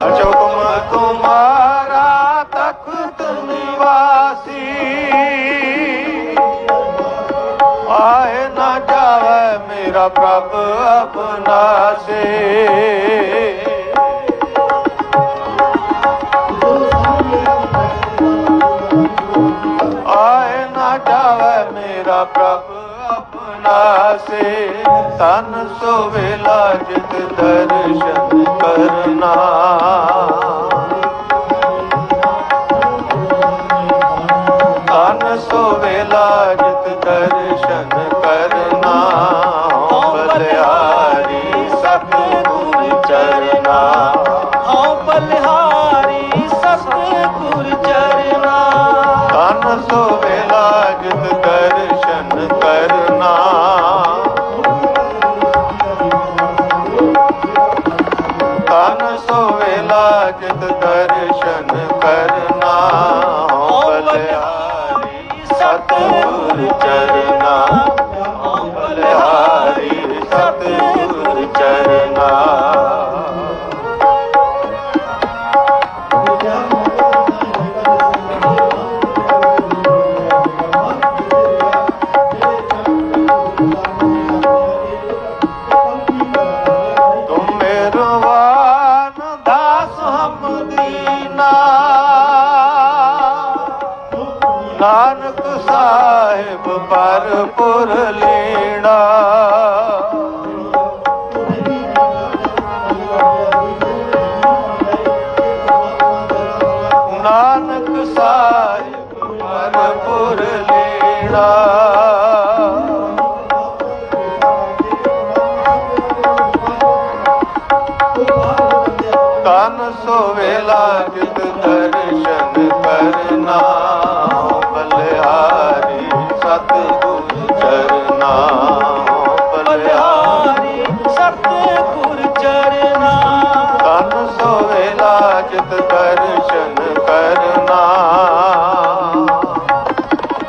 ਹੁਕਮ ਤੁਮਾਰਾ ਤਖਤ ਨਿਵਾਸੀ। ਆਏ ਨਾ ਜਾਵੇ ਮੇਰਾ ਪ੍ਰਭ ਆਪਣਾ ਸੇ। ਆਏ ਨਾ ਜਾਵੇ ਮੇਰਾ ਪ੍ਰਭ ਆਪਣਾ ਸੇ ਤਨ ਸੋ ਵੇਲਾ ਜਿਤ ਦਰਸ਼ਨ ਕਰਨਾ। ਤਨ ਸੋ ਵੇਲਾ ਜਿਤ ਦਰਸ਼ਨ ਕਰਨਾ ਬਲਿਆਰੀ ਸਤਿਗੁਰ ਚਰਨਾ। ਹਉ ਬਲਿਹਾਰੀ ਸਤਿਗੁਰ ਚਰਨਾ। ਤਨ ਸੋ ਵੇਲਾ ਜਿਤ ਦਰਸ਼ਨ ਕਰਨਾ ਦਰਸ਼ਨ ਕਰਨਾ ਸਤਿਗੁਰ ਚਰਨਾ ਬਲਿਹਾਰੀ ਸਤਿਗੁਰ ਚਰਨਾ ਸਾਹਿਬ ਪਰਪੁਰ ਲੀਣਾ। ਨਾਨਕ ਸਾਹਿਬ ਪਰਪੁਰ ਲੀਣਾ। ਤਨ ਸੋ ਵੇਲਾ